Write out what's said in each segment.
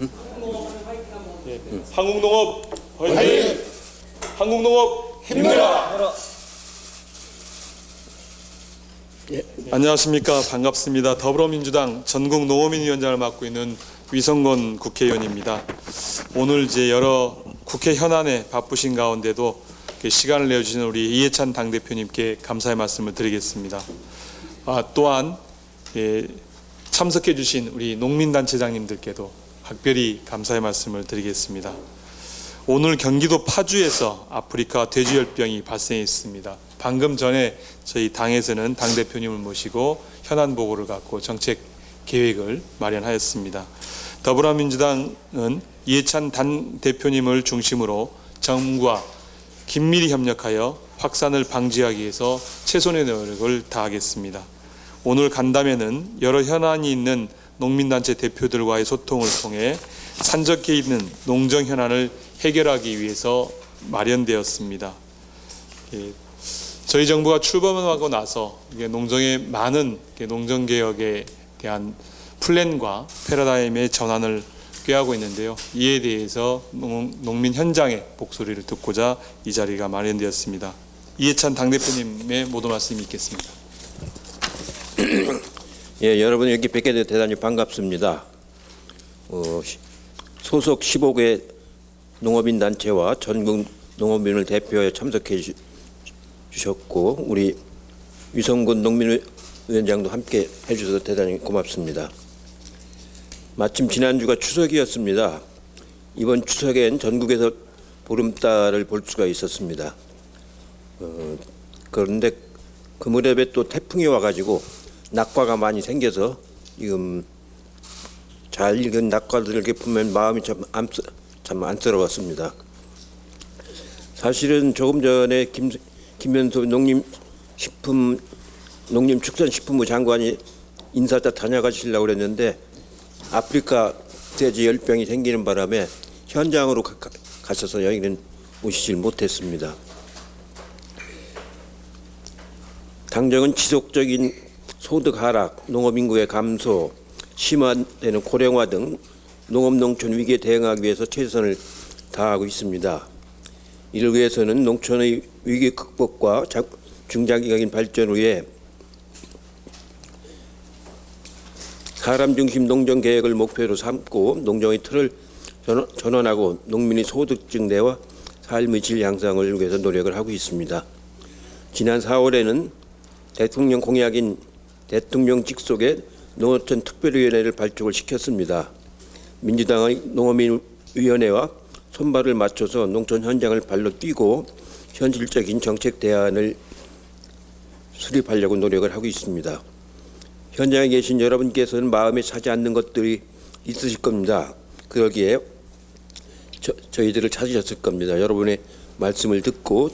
예. 한국농업 화이팅! 한국농업 힘내라! 예. 안녕하십니까 반갑습니다. 더불어민주당 전국 농어민위원장을 맡고 있는 위성건 국회의원입니다. 오늘 이제 여러 국회 현안에 바쁘신 가운데도 시간을 내주시는 우리 이해찬 당 대표님께 감사의 말씀을 드리겠습니다. 아, 또한 예, 참석해 주신 우리 농민단체장님들께도 각별히 감사의 말씀을 드리겠습니다. 오늘 경기도 파주에서 아프리카 돼지열병이 발생했습니다. 방금 전에 저희 당에서는 당 대표님을 모시고 현안 보고를 갖고 정책 계획을 마련하였습니다. 더불어민주당은 이해찬 단 대표님을 중심으로 정부와 긴밀히 협력하여 확산을 방지하기 위해서 최선의 노력을 다하겠습니다. 오늘 간담회는 여러 현안이 있는 농민단체 대표들과의 소통을 통해 산적해 있는 농정 현안을 해결하기 위해서 마련되었습니다. 예, 저희 정부가 출범하고 나서 농정의 많은 농정 개혁에 대한 플랜과 패러다임의 전환을 꾀하고 있는데요. 이에 대해서 농, 농민 현장의 목소리를 듣고자 이 자리가 마련되었습니다. 이해찬 당대표님의 모든 말씀이 있겠습니다. 예, 여러분 여기 뵙게 돼 대단히 반갑습니다. 어, 시- 소속 15개 농업인 단체와 전국 농업인을 대표해 참석해 주, 주셨고 우리 위성군 농민위원장도 함께 해주셔서 대단히 고맙습니다. 마침 지난주가 추석이었습니다. 이번 추석엔 전국에서 보름달을 볼 수가 있었습니다. 어, 그런데 그 무렵에 또 태풍이 와가지고 낙과가 많이 생겨서 지금 잘 익은 낙과들을 보면 마음이 참, 안, 참 안쓰러웠습니다. 사실은 조금 전에 김, 김현수 농림식품 농림축산식품부 장관이 인사다 다녀가시려고 그랬는데 아프리카 돼지 열병이 생기는 바람에 현장으로 가, 가- 가셔서 여기는 오시질 못했습니다. 당정은 지속적인 소득 하락, 농업 인구의 감소, 심화되는 고령화 등 농업 농촌 위기에 대응하기 위해서 최선을 다하고 있습니다. 이를 위해서는 농촌의 위기 극복과 자- 중장기적인 발전을 위해 사람 중심 농정 계획을 목표로 삼고 농정의 틀을 전환하고 농민의 소득 증대와 삶의 질 향상을 위해서 노력을 하고 있습니다. 지난 4월에는 대통령 공약인 대통령 직속의 농어촌 특별위원회를 발족을 시켰습니다. 민주당의 농어민위원회와 손발을 맞춰서 농촌 현장을 발로 뛰고 현실적인 정책 대안을 수립하려고 노력을 하고 있습니다. 현장에 계신 여러분께서는 마음에 차지 않는 것들이 있으실 겁니다. 그러기에 저, 저희들을 찾으셨을 겁니다. 여러분의 말씀을 듣고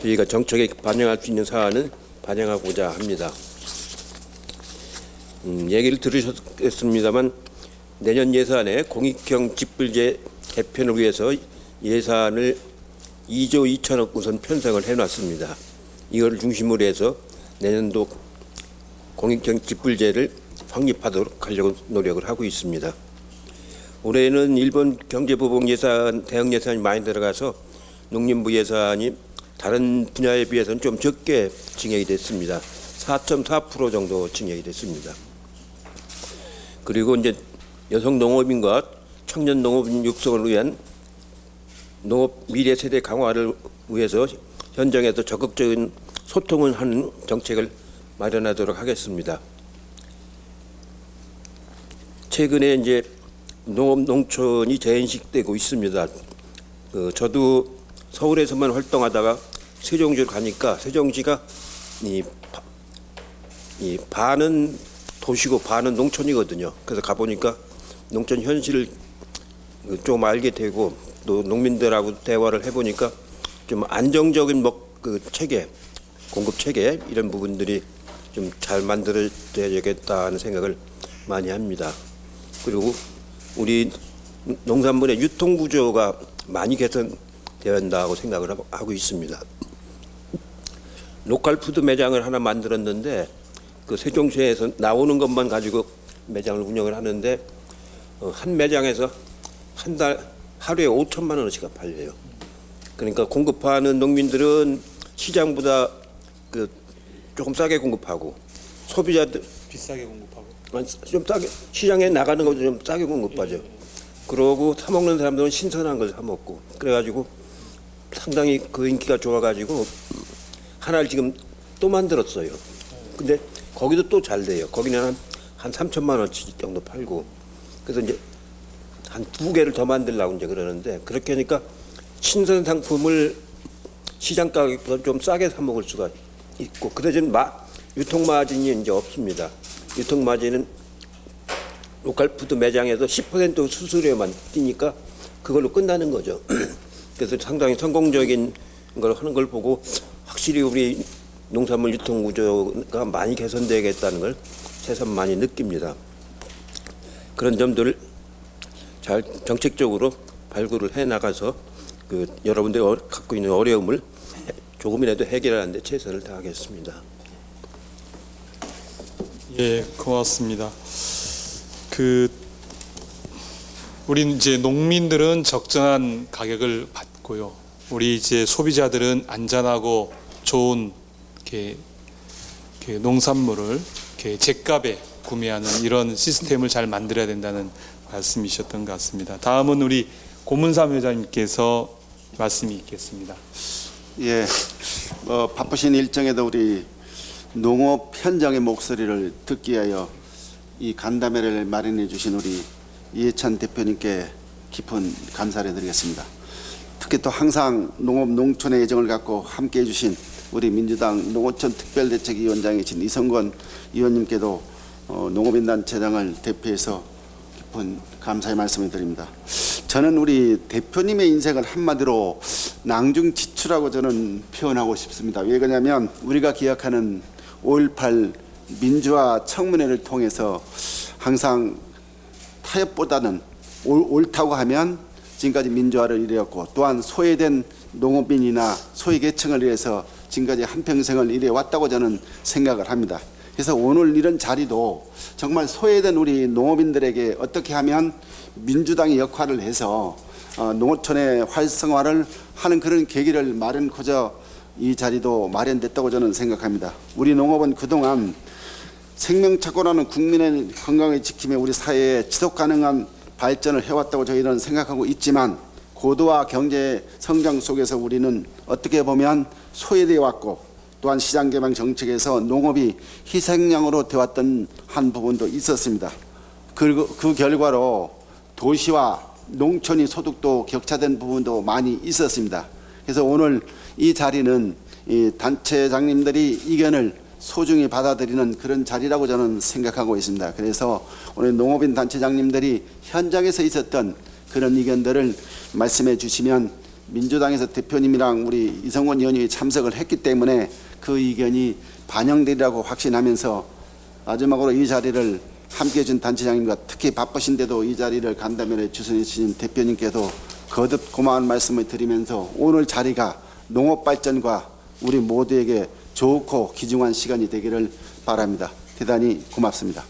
저희가 정책에 반영할 수 있는 사안을 반영하고자 합니다. 음, 얘기를 들으셨겠습니다만 내년 예산에 공익형 집불제 개편을 위해서 예산을 2조 2천억 우선 편성을 해놨습니다. 이걸 중심으로 해서 내년도 공익형 집불제를 확립하도록 하려고 노력을 하고 있습니다. 올해는 일본 경제보복 예산 대응 예산이 많이 들어가서 농림부 예산이 다른 분야에 비해서는 좀 적게 증액이 됐습니다. 4.4% 정도 증액이 됐습니다. 그리고 이제 여성 농업인과 청년 농업인 육성을 위한 농업 미래 세대 강화를 위해서 현장에서 적극적인 소통을 하는 정책을 마련하도록 하겠습니다. 최근에 이제 농업 농촌이 재인식되고 있습니다. 그 저도 서울에서만 활동하다가 세종시를 가니까 세종시가 이, 바- 이 반은 도시고 반은 농촌이거든요. 그래서 가보니까 농촌 현실을 그좀 알게 되고 또 농민들하고 대화를 해보니까 좀 안정적인 먹 그 체계, 공급 체계 이런 부분들이 좀 잘 만들어져야겠다는 생각을 많이 합니다. 그리고 우리 농산물의 유통 구조가 많이 개선되어야 한다고 생각을 하고 있습니다. 로컬 푸드 매장을 하나 만들었는데 그 세종시에서 나오는 것만 가지고 매장을 운영을 하는데 어, 한 매장에서 한 달 하루에 5천만 원어치가 팔려요. 그러니까 공급하는 농민들은 시장보다 그 조금 싸게 공급하고 소비자들 비싸게 공급하고. 좀 싸게 시장에 나가는 것도 좀 싸게 공급하죠. 그러고 사 먹는 사람들은 신선한 걸 사 먹고 그래가지고 상당히 그 인기가 좋아가지고 하나를 지금 또 만들었어요. 근데 거기도 또 잘 돼요. 거기는 한, 한 3천만 원치 정도 팔고 그래서 이제 한 두 개를 더 만들려고 이제 그러는데 그렇게 하니까 신선 상품을 시장 가격보다 좀 싸게 사 먹을 수가 있고 지금 마, 유통 마진이 이제 없습니다. 유통 마진은 로컬 푸드 매장에서 10% 수수료만 뛰니까 그걸로 끝나는 거죠. 그래서 상당히 성공적인 걸 하는 걸 보고 확실히 우리 농산물 유통 구조가 많이 개선되겠다는 걸 새삼 많이 느낍니다. 그런 점들을 잘 정책적으로 발굴을 해 나가서 그 여러분들이 어- 갖고 있는 어려움을 해- 조금이라도 해결하는 데 최선을 다하겠습니다. 예, 고맙습니다. 그 우리 이제 농민들은 적정한 가격을 받고요. 우리 이제 소비자들은 안전하고 좋은 이렇게, 농산물을 이렇게 제값에 구매하는 이런 시스템을 잘 만들어야 된다는 말씀이셨던 것 같습니다. 다음은 우리 고문삼 회장님께서 말씀이 있겠습니다. 예, 어, 바쁘신 일정에도 우리 농업 현장의 목소리를 듣기 위하여 이 간담회를 마련해 주신 우리 이해찬 대표님께 깊은 감사를 드리겠습니다. 특히 또 항상 농업 농촌의 애정을 갖고 함께해 주신 우리 민주당 농어촌 특별대책위원장이신 이성권 의원님께도 어, 농업인단체장을 대표해서 깊은 감사의 말씀을 드립니다. 저는 우리 대표님의 인생을 한마디로 낭중지추라고 저는 표현하고 싶습니다. 왜 그러냐면 우리가 기억하는 5.18 민주화 청문회를 통해서 항상 타협보다는 옳, 옳다고 하면 지금까지 민주화를 이루었고 또한 소외된 농업인이나 소외계층을 위해서 지금까지 한평생을 이뤄왔다고 저는 생각을 합니다. 그래서 오늘 이런 자리도 정말 소외된 우리 농업인들에게 어떻게 하면 민주당이 역할을 해서 어, 농어촌의 활성화를 하는 그런 계기를 마련코저 이 자리도 마련됐다고 저는 생각합니다. 우리 농업은 그동안 생명착오라는 국민의 건강을 지키며 우리 사회에 지속 가능한 발전을 해왔다고 저희는 생각하고 있지만 고도화 경제 성장 속에서 우리는 어떻게 보면 소외되어 왔고 또한 시장 개방 정책에서 농업이 희생양으로 되었던 한 부분도 있었습니다. 그리고 그 결과로 도시와 농촌이 소득도 격차된 부분도 많이 있었습니다. 그래서 오늘 이 자리는 이 단체장님들이 이견을 소중히 받아들이는 그런 자리라고 저는 생각하고 있습니다. 그래서 오늘 농업인 단체장님들이 현장에서 있었던 그런 의견들을 말씀해 주시면 민주당에서 대표님이랑 우리 이성원 의원이 참석을 했기 때문에 그 의견이 반영되리라고 확신하면서 마지막으로 이 자리를 함께해 준 단체장님과 특히 바쁘신데도 이 자리를 간담회에 주선해 주신 대표님께도 거듭 고마운 말씀을 드리면서 오늘 자리가 농업 발전과 우리 모두에게 좋고 귀중한 시간이 되기를 바랍니다. 대단히 고맙습니다.